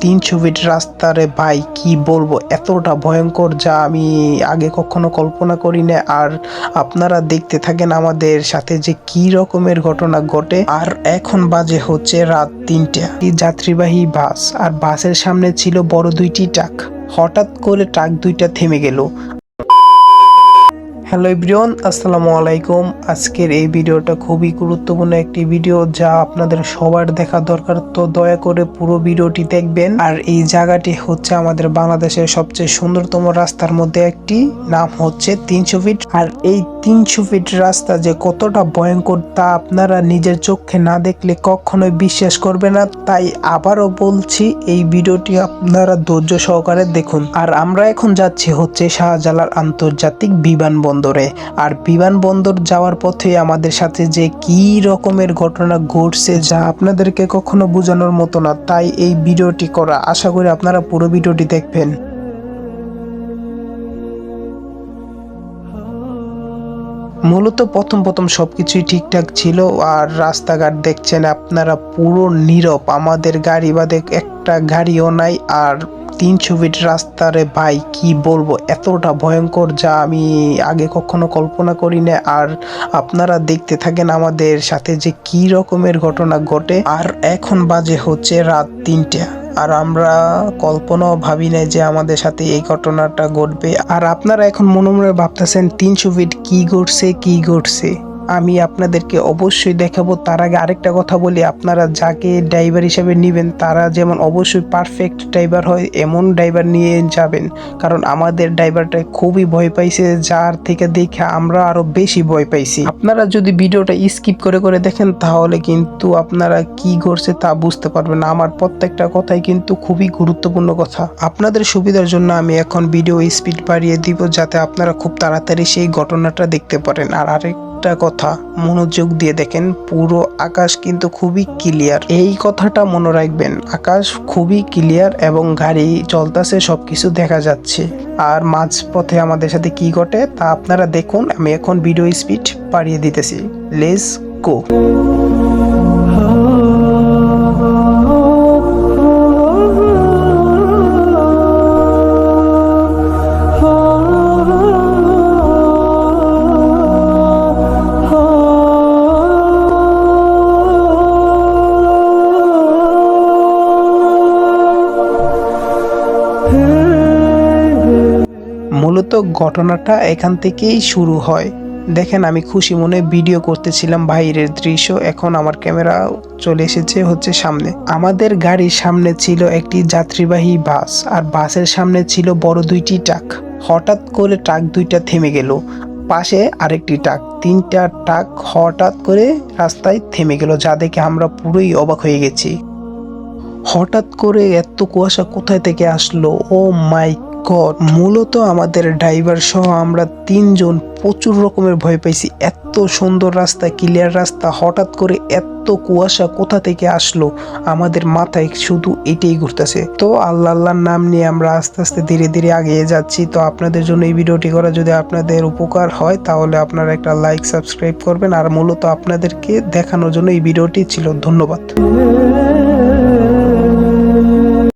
তিনশো ফিট রাস্তারে, ভাই, কি বলব? এতটা ভয়ঙ্কর যা আমি আগে কখনো কল্পনা করি না আর আপনারা দেখতে থাকেন আমাদের সাথে যে কি রকমের ঘটনা ঘটে। আর এখন বাজে হচ্ছে রাত তিনটা। যাত্রীবাহী বাস আর বাসের সামনে ছিল বড় দুইটি ট্রাক। হঠাৎ করে ট্রাক দুইটা থেমে গেল। হ্যালো ইব্রিয়ন আসসালামু আলাইকুম। আজকের এই ভিডিওটা খুবই গুরুত্বপূর্ণ একটি ভিডিও যা আপনাদের সবার দেখা দরকার, তো দয়া করে পুরো ভিডিওটি দেখবেন। আর এই জায়গাটি হচ্ছে আমাদের বাংলাদেশের সবচেয়ে সুন্দরতম রাস্তার মধ্যে একটি, নাম হচ্ছে তিনশো ফিট। আর এই তিনশো ফিট রাস্তা যে কতটা ভয়ঙ্কর তা আপনারা নিজের চোখে না দেখলে কখনোই বিশ্বাস করবে না। তাই আবারও বলছি, এই ভিডিওটি আপনারা ধৈর্য সহকারে দেখুন। আর আমরা এখন যাচ্ছি হচ্ছে শাহজালাল আন্তর্জাতিক বিমানবন্দরে। আর বিমানবন্দর যাওয়ার পথে আমাদের সাথে যে কি রকমের ঘটনা ঘটছে যা আপনাদেরকে কখনো বোঝানোর মতো না। তাই এই ভিডিওটি করা, আশা করি আপনারা পুরো ভিডিওটি দেখবেন। মূলত প্রথম প্রথম সব কিছুই ঠিকঠাক ছিল আর রাস্তাঘাট দেখছেন আপনারা পুরো নীরব। আমাদের গাড়ি বাদে একটা গাড়িও নাই আর তিনশো ফিট রাস্তারে ভাই কি বলব, এতটা ভয়ঙ্কর যা আমি আগে কখনো কল্পনা করি না আর আপনারা দেখতে থাকেন আমাদের সাথে যে কি রকমের ঘটনা ঘটে। আর এখন বাজে হচ্ছে রাত তিনটা। আর আমরা কল্পনাও ভাবি নাই যে আমাদের সাথে এই ঘটনাটা ঘটবে। আর আপনারা এখন মনে মনে ভাবতেছেন, তিনশো ফিট কি ঘটছে কি ঘটছে? আমি আপনাদেরকে অবশ্যই দেখাবো। তার আগে আরেকটা কথা বলি, আপনারা যাকে ড্রাইভার হিসেবে নেবেন, তারা যেমন অবশ্যই পারফেক্ট ড্রাইভার হয়, এমন ড্রাইভার নিয়ে যাবেন। কারণ আমাদের ড্রাইভারটা খুবই ভয় পাইছে, যার থেকে দেখে আমরা আরও বেশি ভয় পাইছি। আপনারা যদি ভিডিওটা স্কিপ করে করে দেখেন, তাহলে কিন্তু আপনারা কি ঘটছে তা বুঝতে পারবেন আমার প্রত্যেকটা কথাই কিন্তু খুবই গুরুত্বপূর্ণ কথা। আপনাদের সুবিধার জন্য আমি এখন ভিডিও স্পিড বাড়িয়ে দিব, যাতে আপনারা খুব তাড়াতাড়ি সেই ঘটনাটা দেখতে পারেন। আর আরেক একটা কথা মনোযোগ দিয়ে দেখেন, পুরো আকাশ কিন্তু খুবই ক্লিয়ার এই কথাটা মনে রাখবেন, আকাশ খুবই ক্লিয়ার এবং গাড়ি চলতেছে, সবকিছু দেখা যাচ্ছে। আর মাঝপথে আমাদের সাথে কি ঘটে তা আপনারা দেখুন, আমি এখন ভিডিও স্পিড বাড়িয়ে দিতেছি। লেস গো মূলত ঘটনাটা এখান থেকেই শুরু হয়। দেখেন, আমি খুশি মনে ভিডিও করতেছিলাম বাইরের দৃশ্য। এখন আমার ক্যামেরা চলে এসেছে হচ্ছে সামনে। আমাদের গাড়ির সামনে ছিল একটি যাত্রীবাহী বাস আর বাসের সামনে ছিল বড় দুইটি ট্রাক। হঠাৎ করে ট্রাক দুইটা থেমে গেল। পাশে আরেকটি ট্রাক। তিনটা ট্রাক হঠাৎ করে রাস্তায় থেমে গেল, যা দেখে আমরা পুরোই অবাক হয়ে গেছি। হঠাৎ করে এত কুয়াশা কোথায় থেকে আসলো? ও মাই গড মূলত আমাদের ড্রাইভার সহ আমরা তিনজন প্রচুর রকমের ভয় পাইছি। এত সুন্দর রাস্তা ক্লিয়ার রাস্তা, হঠাৎ করে এত কুয়াশা কোথা থেকে আসলো? আমাদের মাথায় শুধু এটাই ঘুরতেছে। তো আল্লাহ, আল্লাহর নাম নিয়ে আমরা আস্তে আস্তে ধীরে ধীরে এগিয়ে যাচ্ছি। তো আপনাদের জন্য এই ভিডিওটি করা যদি আপনাদের উপকার হয়, তাহলে আপনারা একটা লাইক সাবস্ক্রাইব করবেন। আর মূলত আপনাদেরকে দেখানোর জন্য এই ভিডিওটি ছিল। ধন্যবাদ।